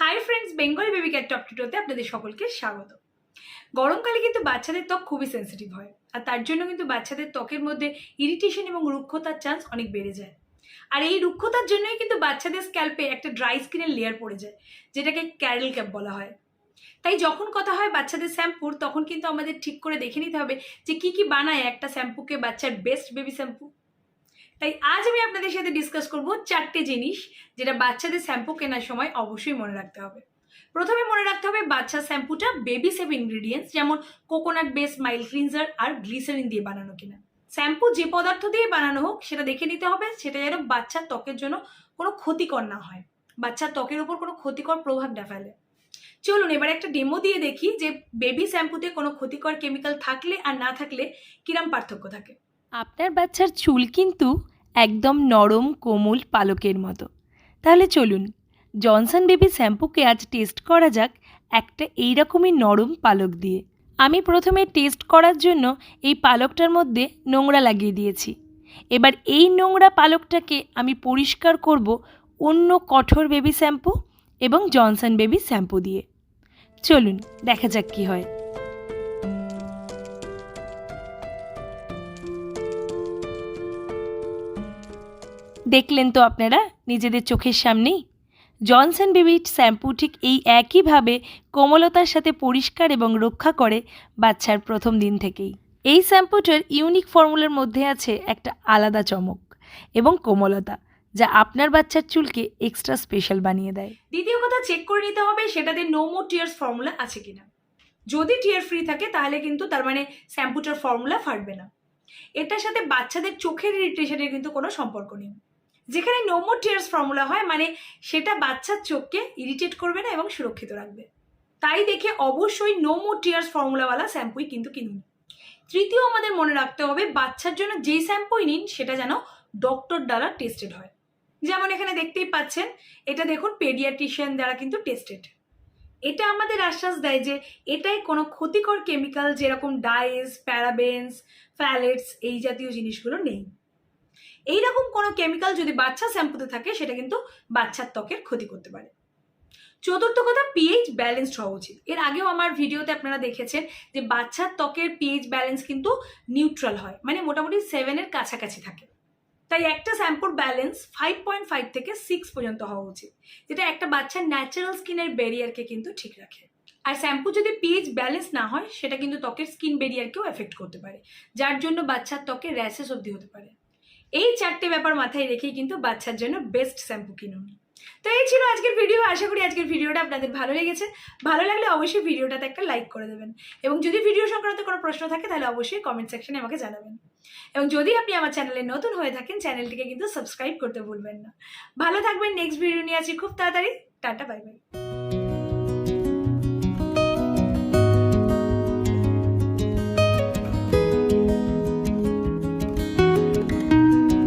Hi friends Bengali baby cat top টুটোতে আপনাদের সকলকে স্বাগত। গরমকালে কিন্তু বাচ্চাদের ত্বক খুবই সেন্সিটিভ হয়, আর তার জন্য কিন্তু বাচ্চাদের ত্বকের মধ্যে ইরিটেশন এবং রুক্ষতার চান্স অনেক বেড়ে যায়। আর এই রুক্ষতার জন্যই কিন্তু বাচ্চাদের স্ক্যাল্পে একটা ড্রাই স্কিনের লেয়ার পড়ে যায়, যেটাকে ক্যারেল ক্যাপ বলা হয়। তাই যখন কথা হয় বাচ্চাদের শ্যাম্পুর, তখন কিন্তু আমাদের ঠিক করে দেখে নিতে হবে যে কি কি বানায় একটা শ্যাম্পুকে বাচ্চার বেস্ট বেবি শ্যাম্পু তাই আজ আমি আপনাদের সাথে ডিসকাস করব চারটে জিনিস যেটা বাচ্চাদের শ্যাম্পু কেনার সময় অবশ্যই মনে রাখতে হবে। প্রথমে মনে রাখতে হবে বাচ্চার শ্যাম্পুটা বেবি সেভ ইনগ্রিডিয়েন্টস যেমন কোকোনাট বেস মাইল ক্লিনজার আর গ্লিসারিন দিয়ে বানানো কিনা। শ্যাম্পু যে পদার্থ দিয়ে বানানো হোক, সেটা দেখে নিতে হবে সেটা যেন বাচ্চার ত্বকের জন্য কোনো ক্ষতিকর না হয়। বাচ্চার ত্বকের উপর কোনো ক্ষতিকর প্রভাব না ফেলে। চলুন এবার একটা ডেমো দিয়ে দেখি যে বেবি শ্যাম্পুতে কোনো ক্ষতিকর কেমিক্যাল থাকলে আর না থাকলে কিরম পার্থক্য থাকে। আপনার বাচ্চার চুল কিন্তু একদম নরম, কোমল পালকের মতো। তাহলে চলুন, জনসন বেবি শ্যাম্পুকে আজ টেস্ট করা যাক একটা এইরকমই নরম পালক দিয়ে। আমি প্রথমে টেস্ট করার জন্য এই পালকটার মধ্যে নোংরা লাগিয়ে দিয়েছি। এবার এই নোংরা পালকটাকে আমি পরিষ্কার করব অন্য কঠোর বেবি শ্যাম্পু এবং জনসন বেবি শ্যাম্পু দিয়ে। চলুন, দেখা যাক কি হয়। দেখলেন তো আপনারা, নিজেদের চোখের সামনেই? জনসন বেবি শ্যাম্পু ঠিক এই একইভাবে কোমলতার সাথে পরিষ্কার এবং রক্ষা করে বাচ্চার প্রথম দিন থেকেই। এই শ্যাম্পুটার ইউনিক ফর্মুলার মধ্যে আছে একটা আলাদা চমক এবং কোমলতা, যা আপনার বাচ্চার চুলকে এক্সট্রা স্পেশাল বানিয়ে দেয়। দ্বিতীয় কথা চেক করে নিতে হবে সেটাতে নো মোর টিয়ার্স ফর্মুলা আছে কিনা। যদি টিয়ার ফ্রি থাকে, তাহলে কিন্তু তার মানে শ্যাম্পুটার ফর্মুলা ফাটবে না। এটার সাথে বাচ্চাদের চোখের ইরিটেশনের কিন্তু কোনো সম্পর্ক নেই। যেখানে নোমো টিয়ার্স ফর্মুলা হয় মানে সেটা বাচ্চার চোখকে ইরিটেট করবে না এবং সুরক্ষিত রাখবে। তাই দেখে অবশ্যই নোমো টিয়ার্স ফর্মুলাওয়ালা শ্যাম্পুই কিন্তু কিনুন। তৃতীয় আমাদের মনে রাখতে হবে, বাচ্চার জন্য যে শ্যাম্পুই নিন, সেটা যেন ডক্টর দ্বারা টেস্টেড হয়। যেমন এখানে দেখতেই পাচ্ছেন, এটা দেখুন পেডিয়াট্রিশিয়ান দ্বারা কিন্তু টেস্টেড এটা আমাদের আশ্বাস দেয় যে এটাই কোনো ক্ষতিকর কেমিক্যাল যেরকম ডাইস প্যারাবেন্স ফ্যালেটস এই জাতীয় জিনিসগুলো নেই। এইরকম কোনো কেমিক্যাল যদি বাচ্চা শ্যাম্পুতে থাকে, সেটা কিন্তু বাচ্চার ত্বকের ক্ষতি করতে পারে। চতুর্থ কথা পিএইচ ব্যালেন্সড হওয়া উচিত। এর আগেও আমার ভিডিওতে আপনারা দেখেছেন যে বাচ্চার ত্বকের পিএইচ ব্যালেন্স কিন্তু নিউট্রাল হয় মানে মোটামুটি সেভেনের কাছাকাছি থাকে। তাই একটা শ্যাম্পুর ব্যালেন্স ফাইভ পয়েন্ট ফাইভ থেকে সিক্স পর্যন্ত হওয়া উচিত, যেটা একটা বাচ্চার ন্যাচারাল স্কিনের ব্যারিয়ারকে কিন্তু ঠিক রাখে। আর শ্যাম্পু যদি পিএইচ ব্যালেন্স না হয়, সেটা কিন্তু ত্বকের স্কিন ব্যারিয়ারকেও এফেক্ট করতে পারে, যার জন্য বাচ্চার ত্বকে র্যাশেস অবধি হতে পারে। এই চারটে ব্যাপার মাথায় রেখেই কিন্তু বাচ্চার জন্য বেস্ট শ্যাম্পু কিনুন। তো এই ছিল আজকের ভিডিও আশা করি আজকের ভিডিওটা আপনাদের ভালো লেগেছে। ভালো লাগলে অবশ্যই ভিডিওটাতে একটা লাইক করে দেবেন। এবং যদি ভিডিও সংক্রান্ত কোনো প্রশ্ন থাকে, তাহলে অবশ্যই কমেন্ট সেকশনে আমাকে জানাবেন। এবং যদি আপনি আমার চ্যানেলে নতুন হয়ে থাকেন চ্যানেলটিকে কিন্তু সাবস্ক্রাইব করতে ভুলবেন না। ভালো থাকবেন নেক্সট ভিডিও নিয়ে আছি খুব তাড়াতাড়ি। Tata bye bye